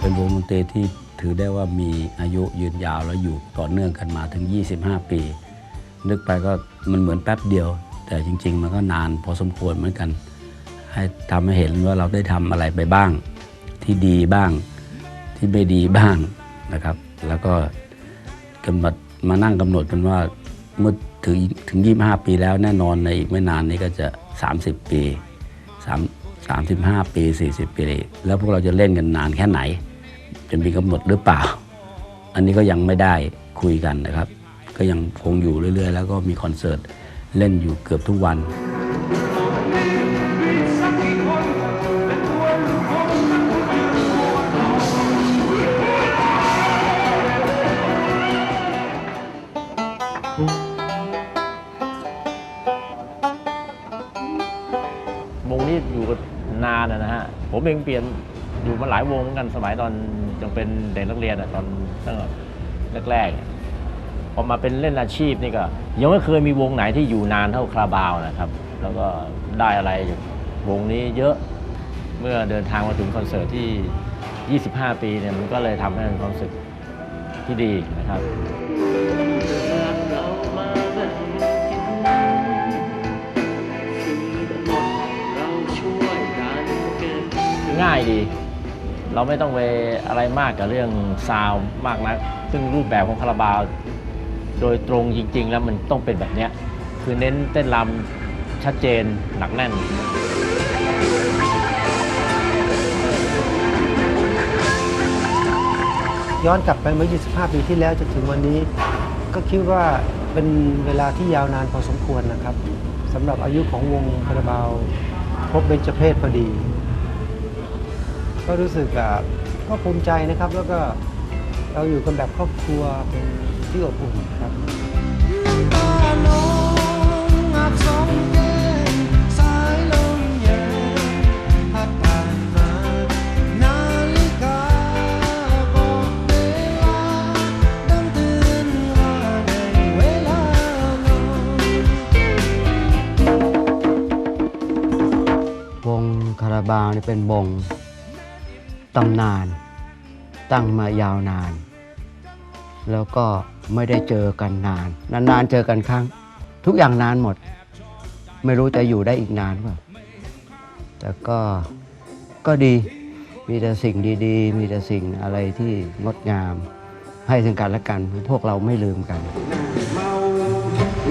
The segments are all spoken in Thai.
เป็นวงมันเตที่ถือได้ว่ามีอายุยืนยาวแล้วอยู่ต่อเนื่องกันมาถึง 25 ปี นึกไปก็มันเหมือนแป๊บเดียว แต่จริง ๆ มันก็นานพอสมควรเหมือนกัน ให้ทำให้เห็นว่าเราได้ทำอะไรไปบ้าง ที่ดีบ้างที่ไม่ดีบ้างนะครับ แล้วก็กำหนดมานั่งกำหนดกันว่าเมื่อถึงถึง 25 ปีแล้วแน่นอนในอีกไม่นานนี้ก็จะ 30 ปี 3 35 ปี 40 ปี แล้วพวกเราจะเล่นกันนานแค่ไหน จะมีกำหนดหรือเปล่า อันนี้ก็ยังไม่ได้คุยกันนะครับ ก็ยังคงอยู่เรื่อย ๆ แล้วก็มีคอนเสิร์ตเล่นอยู่เกือบทุกวันวงนี้อยู่นานนะฮะ ผมเองเปลี่ยนอยู่มาหลายวงเหมือนกันสมัยตอน งเป็นเด็กนักเรียนอะตอนตั้งแต่แรกๆพอมาเป็นเล่นอาชีพนี่ก็ยังไม่เคยมีวงไหนที่อยู่นานเท่าคาราบาวนะครับ แล้วก็ได้อะไรจากวงนี้เยอะเมื่อเดินทางมาถึงคอนเสิร์ตที่ 25 ปีเนี่ยมันก็เลยทำให้เป็นความรู้สึกที่ดีนะครับง่ายดี เราไม่ต้องไปอะไรมากกับเรื่องซาวมากนะซึ่งรูปแบบของคาราบาว โดยตรงจริง ๆ แล้วมันต้องเป็นแบบเนี้ยคือเน้นเต้นรำชัดเจนหนักแน่น ย้อนกลับไปเมื่อ 25 ปีที่แล้วจนถึงวันนี้ ก็คิดว่าเป็นเวลาที่ยาวนานพอสมควรนะครับสำหรับอายุของวงคาราบาวครบเบญจเพศพอดี ก็รู้สึกแบบก็ภูมิใจนะครับ แล้วก็เราอยู่กันแบบครอบครัวเป็นที่อบอุ่นครับบงแก้มสายลมเย็นพัดผ่านมานาฬิกาบอกเวงเตือนว่าในเวลานอนวงคาราบาวนี่เป็นวง ตำนาน ตั้งมายาวนาน แล้วก็ไม่ได้เจอกันนาน นานๆเจอกันครั้ง ทุกอย่างนานหมด ไม่รู้จะอยู่ได้อีกนานป่าแต่ก็ก็ดีมีแต่สิ่งดีๆ มีแต่สิ่งอะไรที่งดงาม ให้ซึ่งกันและกัน พวกเราไม่ลืมกันเมา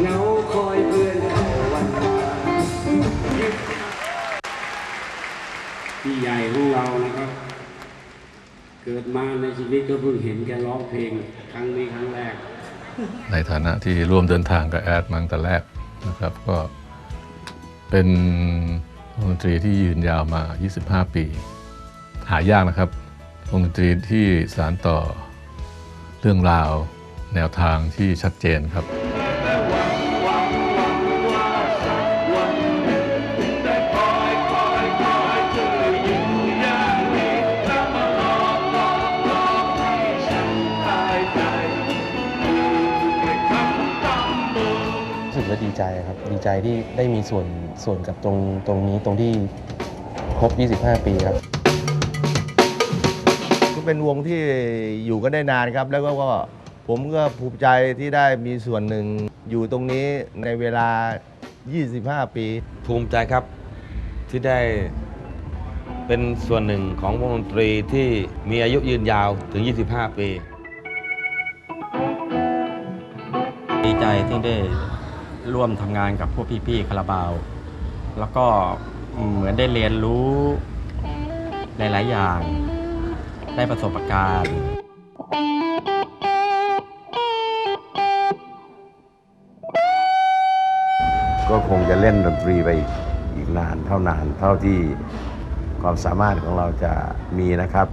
เหงาคอยเพื่อนเข้าวันวานพี่ใหญ่ของเรานะครับ เกิดมาในชีวิตก็เพิ่งเห็นแกร้องเพลงครั้งนี้ครั้งแรก ในฐานะที่ร่วมเดินทางกับแอดมาตั้งแต่แรกนะครับก็เป็นวงดนตรีที่ยืนยาวมา 25 ปี หายากนะครับวงดนตรีที่สานต่อเรื่องราวแนวทางที่ชัดเจนครับ ดีใจครับดีใจที่ได้มีส่วนส่วนกับตรงตรงนี้ตรงที่ครบ 25 ปีครับก็เป็นวงที่อยู่กันได้นานครับ แล้วก็ก็ผมก็ภูมิใจที่ได้มีส่วนหนึ่งอยู่ตรงนี้ในเวลา 25 ปี ภูมิใจครับที่ได้เป็นส่วนหนึ่งของวงดนตรีที่มีอายุยืนยาวถึง 25 ปี ดีใจที่ได้ ร่วมทำงานกับพวกพี่ๆคาราบาว แล้วก็เหมือนได้เรียนรู้หลายๆอย่าง ได้ประสบการณ์ ก็คงจะเล่นดนตรีไปอีกอีกนานเท่านานเท่าที่ความสามารถของเราจะมีนะครับ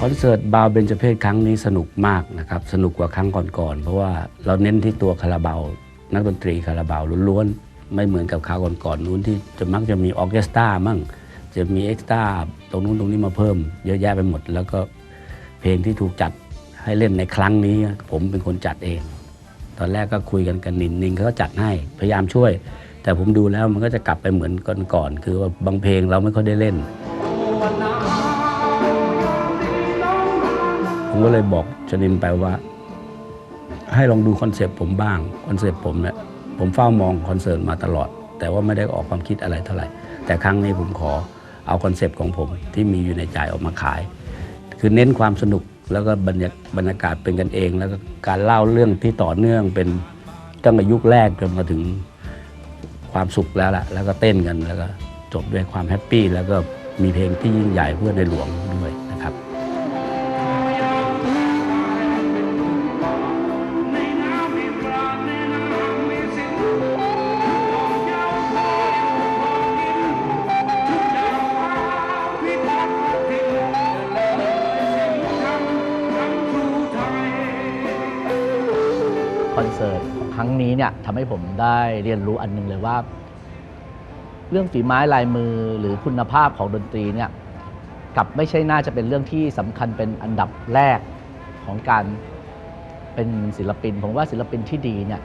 คอนเสิร์ตบาวเบญจเพศครั้งนี้สนุกมากนะครับ สนุกกว่าครั้งก่อนๆ เพราะว่าเราเน้นที่ตัวคาราบาวนักดนตรีคาราบาวล้วนๆ ไม่เหมือนกับคราวก่อนๆนู้นที่จะมักจะมีออเคสตรามั่ง จะมีเอ็กซ์ตร้าตรงนู้นตรงนี้มาเพิ่ม เยอะแยะไปหมด แล้วก็เพลงที่ถูกจัดให้เล่นในครั้งนี้ ผมเป็นคนจัดเอง ตอนแรกก็คุยกันกับนินนินเขาจัดให้พยายามช่วย แต่ผมดูแล้วมันก็จะกลับไปเหมือนก่อนๆคือว่าบางเพลงเราไม่ค่อยได้เล่น ผมก็เลยบอกชนินไปว่า ให้ลองดูคอนเซปต์ผมบ้างคอนเซปต์ผมเนี่ยผมเฝ้ามองคอนเสิร์ตมาตลอด แต่ว่าไม่ได้ออกความคิดอะไรเท่าไหร่ แต่ครั้งนี้ผมขอเอาคอนเซปต์ของผมที่มีอยู่ในใจออกมาขาย คือเน้นความสนุกแล้วก็บรรยาบรรยากาศเป็นกันเอง แล้วก็การเล่าเรื่องที่ต่อเนื่องเป็นตั้งแต่ยุคแรกจนมาถึงความสุขแล้วล่ะ แล้วก็เต้นกันแล้วก็จบด้วยความแฮปปี้แล้วก็มีเพลงที่ยิ่งใหญ่เพื่อในหลวง ครั้งนี้เนี่ยทำให้ผมได้เรียนรู้อันหนึงเลยว่า เรื่องฝีไม้ลายมือหรือคุณภาพของดนตรีเนี่ยกลับไม่ใช่น่าจะเป็นเรื่องที่สำคัญเป็นอันดับแรกของการเป็นศิลปิน ผมว่าศิลปินที่ดีเนี่ย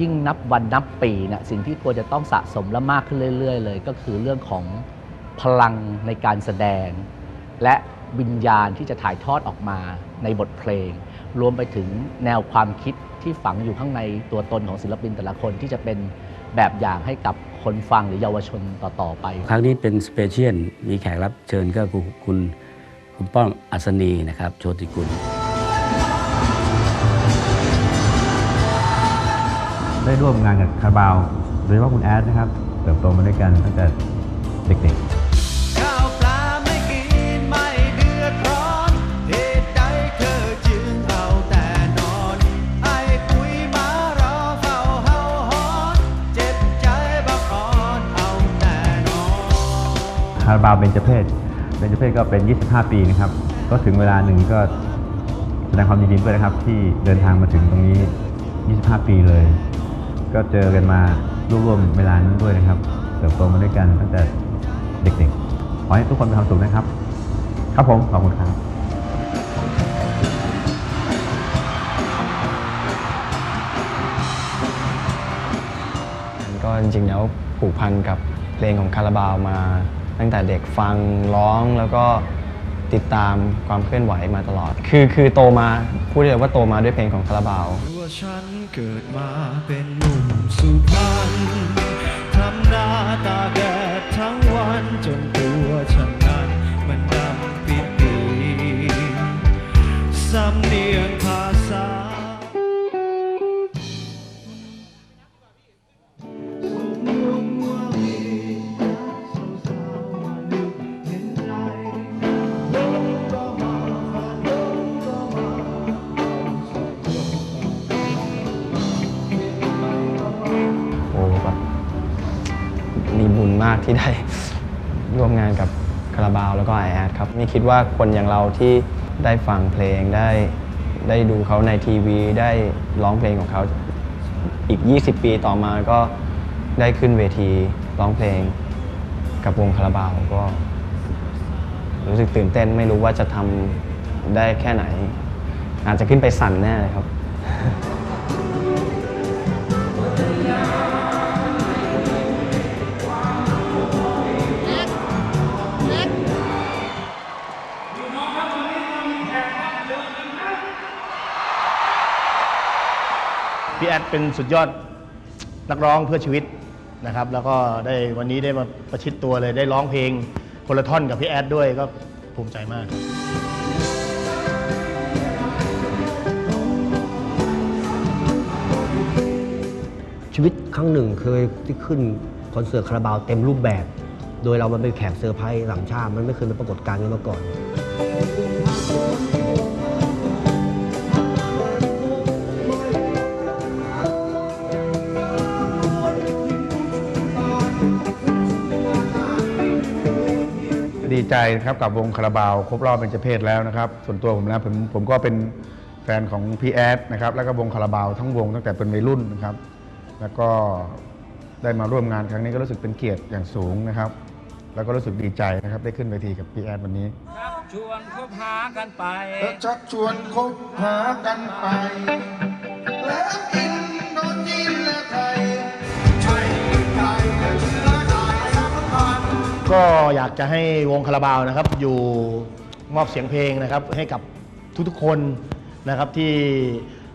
ยิ่งนับวันนับปีเนี่ยสิ่งที่ควรจะต้องสะสมและมากขึ้นเรื่อย ๆ เลย ก็คือเรื่องของพลังในการแสดง และวิญญาณที่จะถ่ายทอดออกมาในบทเพลง รวมไปถึงแนวความคิดที่ฝังอยู่ข้างในตัวตนของศิลปินแต่ละคนที่จะเป็นแบบอย่างให้กับคนฟังหรือเยาวชนต่อ ๆ ไป ครั้งนี้เป็นสเปเชียลมีแขกรับเชิญก็คือคุณคุณป้อมอัศนีนะครับโชติกุลได้ร่วมงานกับคาราบาวโดยเฉพาะคุณแอดนะครับ เติบโตมาด้วยกันตั้งแต่เด็กๆาวเบญจเพศเบญจเพศก็เป็น 25 ปีนะครับ ก็ถึงเวลาหนึ่งก็แสดงความยินดีด้วยนะครับ ที่เดินทางมาถึงตรงนี้ 25 ปีเลย ก็เจอกันมาร่วมๆเวลานั้นด้วยนะครับเติบโตมาด้วยกันตั้งแต่เด็กๆ ขอให้ทุกคนมีความสุขนะครับ ครับผม ขอบคุณครับก็จริงๆแล้วผูกพันกับเพลงของคาราบาวมา ตั้งแต่เด็กฟังร้องแล้วก็ติดตามความเคลื่อนไหวมาตลอด คือคือโตมาพูดเลยว่าโตมาด้วยเพลงของคาราบาวตัวฉันเกิดมาเป็นหนุ่มสุพรรณทำหน้าตาแดดทั้งวันจนตัว ที่ได้ร่วมงานกับคาราบาวแล้วก็ไอแอดครับไม่คิดว่าคนอย่างเราที่ได้ฟังเพลงได้ได้ดูเขาในทีวี ได้ร้องเพลงของเขาอีก 20 ปีต่อมาก็ได้ขึ้นเวทีร้องเพลงกับวงคาราบาวก็รู้สึกตื่นเต้นไม่รู้ว่าจะทำได้แค่ไหน อาจจะขึ้นไปสั่นแน่เลยครับ พี่แอดเป็นสุดยอดนักร้องเพื่อชีวิตนะครับ แล้วก็ได้วันนี้ได้มาประชิดตัวเลยได้ร้องเพลงคนละท่อนกับพี่แอดด้วยก็ภูมิใจมากชีวิตครั้งหนึ่งเคยที่ขึ้นคอนเสิร์ตคาราบาวเต็มรูปแบบ โดยเรามันเป็นแขกเซอร์ไพรส์หลังชาติ มันไม่เคยเป็นปรากฏการณ์นี้มาก่อน ดีใจนะครับกับวงคาราบาวครบรอบเป็นเจเพศแล้วนะครับ ส่วนตัวผมนะผมผมก็เป็นแฟนของพี่แอดนะครับแล้วก็วงคาราบาวทั้งวงตั้งแต่เป็นวัยรุ่นนะครับ แล้วก็ได้มาร่วมงานครั้งนี้ก็รู้สึกเป็นเกียรติอย่างสูงนะครับ แล้วก็รู้สึกดีใจนะครับได้ขึ้นเวทีกับพี่แอดวันนี้ชวนคบหากันไป ชักชวนคบหากันไป แล้วอินโดจีนและไทย ก็อยากจะให้วงคาราบาวนะครับ อยู่มอบเสียงเพลงนะครับ ให้กับทุกๆคนนะครับที่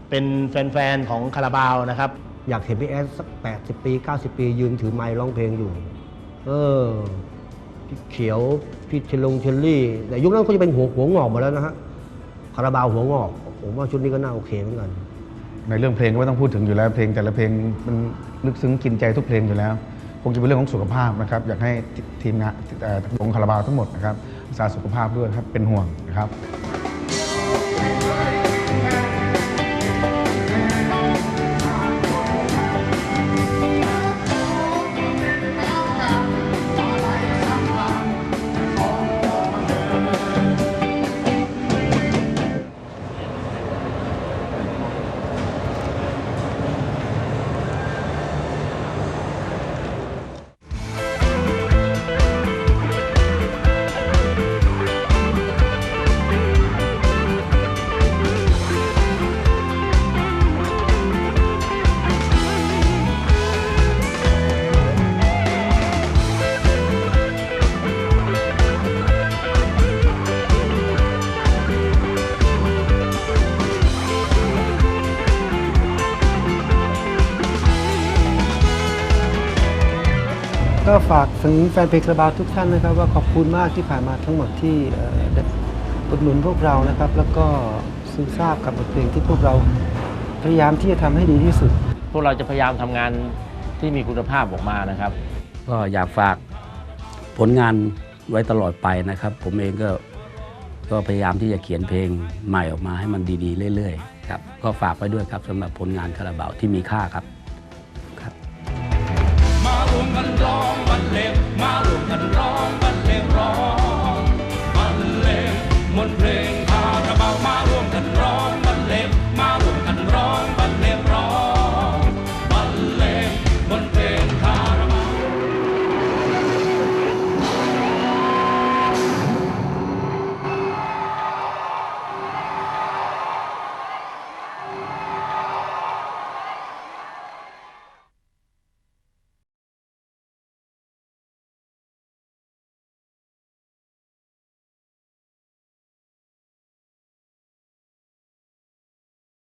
เป็นแฟนๆของคาราบาวนะครับ อยากเห็นพี่แอดสัก80ปี90ปี ยืนถือไมค์ร้องเพลงอยู่ เออพี่เขียวพี่เชลงเชลลี่ แต่ยุคนั้นเขาจะเป็นหัวหัวงอกหมดแล้วนะฮะคาราบาวหัวงอกผมว่าชุดนี้ก็น่าโอเคเหมือนกัน ในเรื่องเพลงก็ไม่ต้องพูดถึงอยู่แล้วเพลงแต่ละเพลงมันลึกซึ้งกินใจทุกเพลงอยู่แล้วค งจะเป็นเรื่องของสุขภาพนะครับ อยากให้ทีมงานวงคาราบาวทั้งหมดนะครับรักษาสุขภาพด้วยครับเป็นห่วงนะครับ ก็ฝากถึงแฟนเพลงคาราบาวทุกท่านนะครับ ว่าขอบคุณมากที่ผ่านมาทั้งหมดที่เอ่อได้อุดหนุนพวกเรานะครับ แล้วก็ซึมซาบกับบทเพลงที่พวกเราพยายามที่จะทำให้ดีที่สุด พวกเราจะพยายามทำงานที่มีคุณภาพออกมานะครับ ก็อยากฝากผลงานไว้ตลอดไปนะครับ ผมเองก็ก็พยายามที่จะเขียนเพลงใหม่ออกมาให้มันดีๆ เรื่อยๆครับก็ฝากไว้ด้วยครับสำหรับผลงานคาราบาวที่มีค่าครับมารวมกันร้องบรรเลงมารวม กันร้องบรรเลงร้องบรรเลงมนเพลง